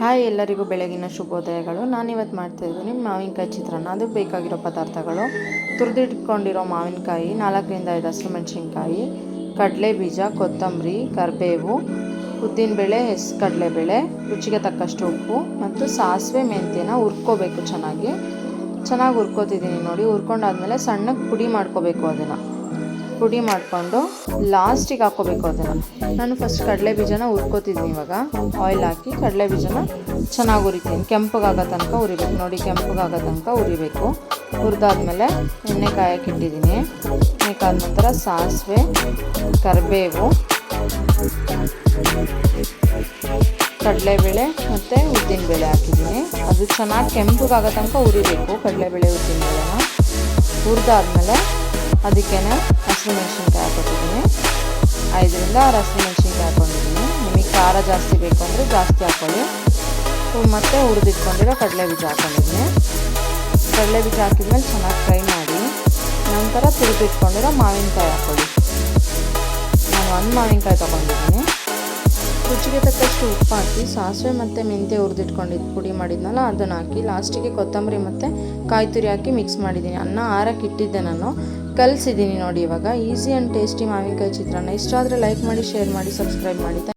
Hi ಎಲ್ಲರಿಗೂ ಬೆಳಗಿನ ಶುಭೋದಯಗಳು. ನಾನಿವತ್ತು ಮಾಡ್ತಾ ಇದ್ದೀನಿ ಮಾವಿನಕಾಯಿ ಚಿತ್ರಾನ್ನ. ಅದಕ್ಕೆ ಬೇಕಾಗಿರೋ ಪದಾರ್ಥಗಳು. ತುರಿದಿಟ್ಕೊಂಡಿರೋ ಮಾವಿನಕಾಯಿ, ನಾಲ್ಕರಿಂದ ಐದು ಹಸಿರು ಮೆಣಸಿನ್ಕಾಯಿ ಕಡಲೆ ಬೀಜ ಕೊತ್ತಂಬರಿ, ಕರಿಬೇವು, ಉದ್ದಿನಬೇಳೆ, ಹೆಸ್, ಕಡಲೆಬೇಳೆ, ರುಚಿಗೆ ತಕ್ಕಷ್ಟು ಉಪ್ಪು ಮತ್ತು ಸಾಸಿವೆ ಮೆಂತ್ಯನ ಹುರ್ಕೋಬೇಕು ಚೆನ್ನಾಗಿ. ಚೆನ್ನಾಗಿ ಹುರ್ಕೋತಿದ್ದೀನಿ ನೋಡಿ. ಹುರ್ಕೊಂಡಾದ್ಮೇಲೆ ಸಣ್ಣಗೆ ಪುಡಿ ಮಾಡ್ಕೋಬೇಕು ಅದನ್ನು. ಪುಡಿ ಮಾಡಿಕೊಂಡು ಲಾಸ್ಟಿಗೆ ಹಾಕೋಬೇಕು ಅದನ್ನು. ನಾನು ಫಸ್ಟ್ ಕಡಲೆ ಬೀಜನ ಹುರ್ಕೋತಿದ್ದೀನಿ ಇವಾಗ. ಆಯಿಲ್ ಹಾಕಿ ಕಡಲೆ ಬೀಜನ ಚೆನ್ನಾಗಿ ಹುರಿತೀನಿ. ಕೆಂಪಗಾಗೋ ತನಕ ಹುರಿಬೇಕು. ನೋಡಿ, ಕೆಂಪಗಾಗೋ ತನಕ ಹುರಿಬೇಕು. ಹುರಿದಾದ್ಮೇಲೆ ಎಣ್ಣೆ ಕಾಯಕ್ಕೆ ಇಟ್ಟಿದ್ದೀನಿ. ಎಣ್ಣೆ ಕಾದ ನಂತರ ಸಾಸಿವೆ, ಕರಿಬೇವು, ಕಡಲೆಬೇಳೆ ಮತ್ತು ಉದ್ದಿನಬೇಳೆ ಹಾಕಿದ್ದೀನಿ. ಅದು ಚೆನ್ನಾಗಿ ಕೆಂಪಗಾಗೋ ತನಕ ಹುರಿಬೇಕು. ಕಡಲೆಬೇಳೆ, ಉದ್ದಿನಬೇಳೆನ. ಹುರಿದಾದ್ಮೇಲೆ ಅದಕ್ಕೇ ಹಸಿರು ಮೆಣಸಿನ್ಕಾಯಿ ಹಾಕೋತಿದ್ದೀನಿ ಐದರಿಂದ ಆರು ಹಸಿರು ಮೆಣಸಿನ್ಕಾಯಿ ಹಾಕೊಂಡಿದ್ದೀನಿ ನಿಮಗೆ ಖಾರ ಜಾಸ್ತಿ ಬೇಕು ಅಂದರೆ ಜಾಸ್ತಿ ಹಾಕ್ಕೊಳ್ಳಿ. ಮತ್ತು ಹುರಿದಿಟ್ಕೊಂಡಿರೋ ಕಡಲೆ ಬೀಜ ಹಾಕೊಂಡಿದ್ದೀನಿ ಕಡಲೆ ಬೀಜ ಹಾಕಿದ್ಮೇಲೆ ಚೆನ್ನಾಗಿ ಫ್ರೈ ಮಾಡಿ, ನಂತರ ತುರಿದಿಟ್ಕೊಂಡಿರೋ ಮಾವಿನಕಾಯಿ ಹಾಕ್ಕೊಳ್ಳಿ. ನಾನು ಒಂದು ಮಾವಿನಕಾಯಿ ತೊಗೊಂಡಿದ್ದೀನಿ. ರುಚಿಗೆ ತಕ್ಕಷ್ಟು ಉಪ್ಪು ಹಾಕಿ, ಸಾಸಿವೆ ಮತ್ತು ಮೆಂತ್ಯ ಹುರಿದಿಟ್ಕೊಂಡಿದ್ದು ಪುಡಿ ಮಾಡಿದ್ನಲ್ಲ, ಅದನ್ನು ಹಾಕಿ ಲಾಸ್ಟಿಗೆ ಕೊತ್ತಂಬರಿ ಮತ್ತು ಕಾಯಿ ತುರಿ ಹಾಕಿ ಮಿಕ್ಸ್ ಮಾಡಿದ್ದೀನಿ. ಅನ್ನ ಆರಕ್ಕೆ ಇಟ್ಟಿದ್ದೆ ನಾನು. ಕಲಿಸಿದ್ದೀನಿ ನೋಡಿ ಇವಾಗ. ಈಸಿ ಆ್ಯಂಡ್ ಟೇಸ್ಟಿ ಮಾವಿನಕಾಯಿ ಚಿತ್ರಾನ್ನ. ಇಷ್ಟ ಆದರೆ ಲೈಕ್ ಮಾಡಿ ಶೇರ್ ಮಾಡಿ. ಸಬ್ಸ್ಕ್ರೈಬ್ ಮಾಡಿ